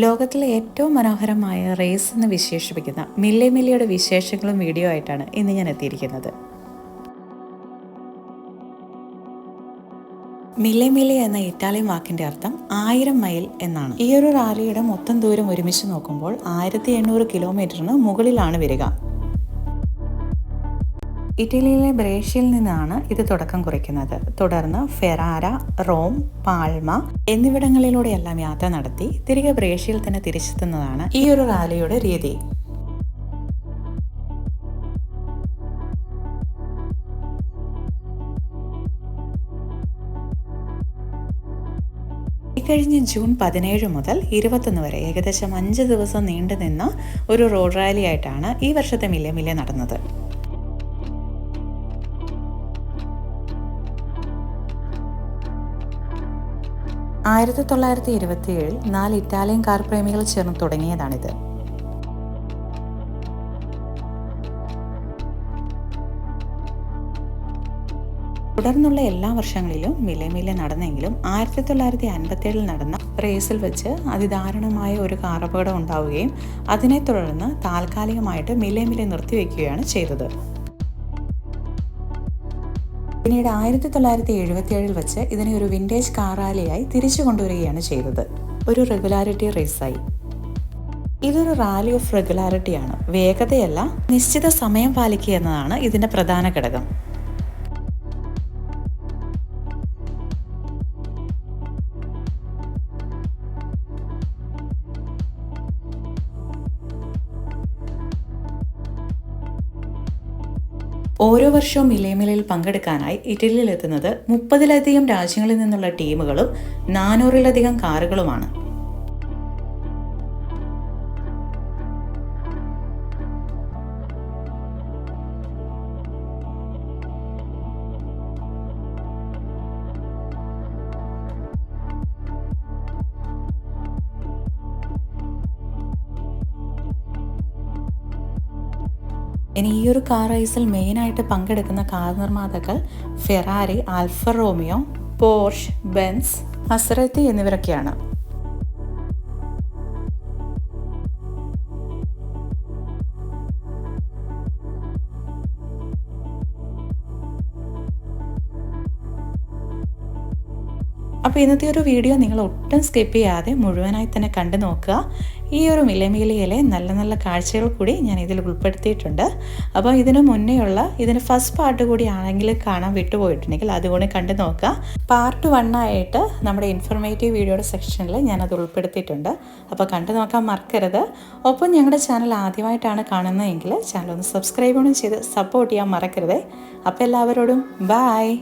ലോകത്തിലെ ഏറ്റവും മനോഹരമായ റേസ് എന്ന് വിശേഷിപ്പിക്കുന്ന മില്ലെ മില്ലിയുടെ വിശേഷങ്ങളും വീഡിയോ ആയിട്ടാണ് ഇന്ന് ഞാൻ എത്തിയിരിക്കുന്നത്. മില്ലെ മില്ലെ എന്ന ഇറ്റാലിയൻ വാക്കിന്റെ അർത്ഥം ആയിരം മൈൽ എന്നാണ്. ഈ ഒരു റാലിയുടെ മൊത്തം ദൂരം ഒരുമിച്ച് നോക്കുമ്പോൾ ആയിരത്തി എണ്ണൂറ് കിലോമീറ്ററിന് മുകളിലാണ് വരിക. ഇറ്റലിയിലെ ബ്രേഷ്യയിൽ നിന്നാണ് ഇത് തുടക്കം കുറിക്കുന്നത്. തുടർന്ന് ഫെറാര റോം പാൽമ എന്നിവിടങ്ങളിലൂടെയെല്ലാം യാത്ര നടത്തി തിരികെ ബ്രേഷ്യയിൽ തന്നെ തിരിച്ചെത്തുന്നതാണ് ഈ ഒരു റാലിയുടെ രീതി. ഇക്കഴിഞ്ഞ ജൂൺ പതിനേഴ് മുതൽ ഇരുപത്തൊന്ന് വരെ ഏകദേശം അഞ്ച് ദിവസം നീണ്ടുനിന്ന ഒരു റോഡ് റാലി ആയിട്ടാണ് ഈ വർഷത്തെ മില്ലെ മില്ലെ നടന്നത്. ആയിരത്തി തൊള്ളായിരത്തി ഇരുപത്തിയേഴിൽ നാല് ഇറ്റാലിയൻ കാർ പ്രേമികൾ ചേർന്ന് തുടങ്ങിയതാണിത്. തുടർന്നുള്ള എല്ലാ വർഷങ്ങളിലും മിലെ മിലെ നടന്നെങ്കിലും ആയിരത്തി തൊള്ളായിരത്തി അൻപത്തിയേഴിൽ നടന്ന റേസിൽ വെച്ച് അതിദാരുണമായ ഒരു കാർ അപകടം ഉണ്ടാവുകയും അതിനെ തുടർന്ന് താൽക്കാലികമായിട്ട് മിലെ മിലെ നിർത്തിവെക്കുകയാണ് ചെയ്തത്. പിന്നീട് ആയിരത്തി തൊള്ളായിരത്തി എഴുപത്തിയേഴിൽ വെച്ച് ഇതിനെ ഒരു വിന്റേജ് കാറാലിയായി തിരിച്ചു കൊണ്ടുവരികയാണ് ചെയ്തത്. ഒരു റെഗുലാരിറ്റി റേസായി. ഇതൊരു റാലി ഓഫ് റെഗുലാരിറ്റിയാണ്. വേഗതയല്ല നിശ്ചിത സമയം പാലിക്കുക എന്നതാണ് ഇതിന്റെ പ്രധാന ഘടകം. ഓരോ വർഷവും മിലേമിലയിൽ പങ്കെടുക്കാനായി ഇറ്റലിയിലെത്തുന്നത് മുപ്പതിലധികം രാജ്യങ്ങളിൽ നിന്നുള്ള ടീമുകളും നാനൂറിലധികം കാറുകളുമാണ്. ഇനി ഈ ഒരു കാർ റേസിൽ മെയിനായിട്ട് പങ്കെടുക്കുന്ന കാർ നിർമ്മാതാക്കൾ Ferrari Alfa Romeo Porsche Benz ഹസ്രത്തി എന്നിവരൊക്കെയാണ്. അപ്പോൾ ഇന്നത്തെ ഒരു വീഡിയോ നിങ്ങൾ ഒട്ടും സ്കിപ്പ് ചെയ്യാതെ മുഴുവനായി തന്നെ കണ്ടു നോക്കുക. ഈ ഒരു മിലമിലിയിലെ നല്ല നല്ല കാഴ്ചകൾ കൂടി ഞാൻ ഇതിൽ ഉൾപ്പെടുത്തിയിട്ടുണ്ട്. അപ്പോൾ ഇതിന് മുന്നേയുള്ള ഇതിന് ഫസ്റ്റ് പാർട്ട് കൂടി ആണെങ്കിൽ കാണാൻ വിട്ടുപോയിട്ടുണ്ടെങ്കിൽ അതുകൊണ്ട് കണ്ടു നോക്കുക. പാർട്ട് വൺ ആയിട്ട് നമ്മുടെ ഇൻഫർമേറ്റീവ് വീഡിയോയുടെ സെക്ഷനിൽ ഞാനത് ഉൾപ്പെടുത്തിയിട്ടുണ്ട്. അപ്പോൾ കണ്ടു നോക്കാൻ മറക്കരുത്. ഒപ്പം ഞങ്ങളുടെ ചാനൽ ആദ്യമായിട്ടാണ് കാണുന്നതെങ്കിൽ ചാനൽ ഒന്ന് സബ്സ്ക്രൈബ് ചെയ്ത് സപ്പോർട്ട് ചെയ്യാൻ മറക്കരുത്. അപ്പോൾ എല്ലാവരോടും ബായ്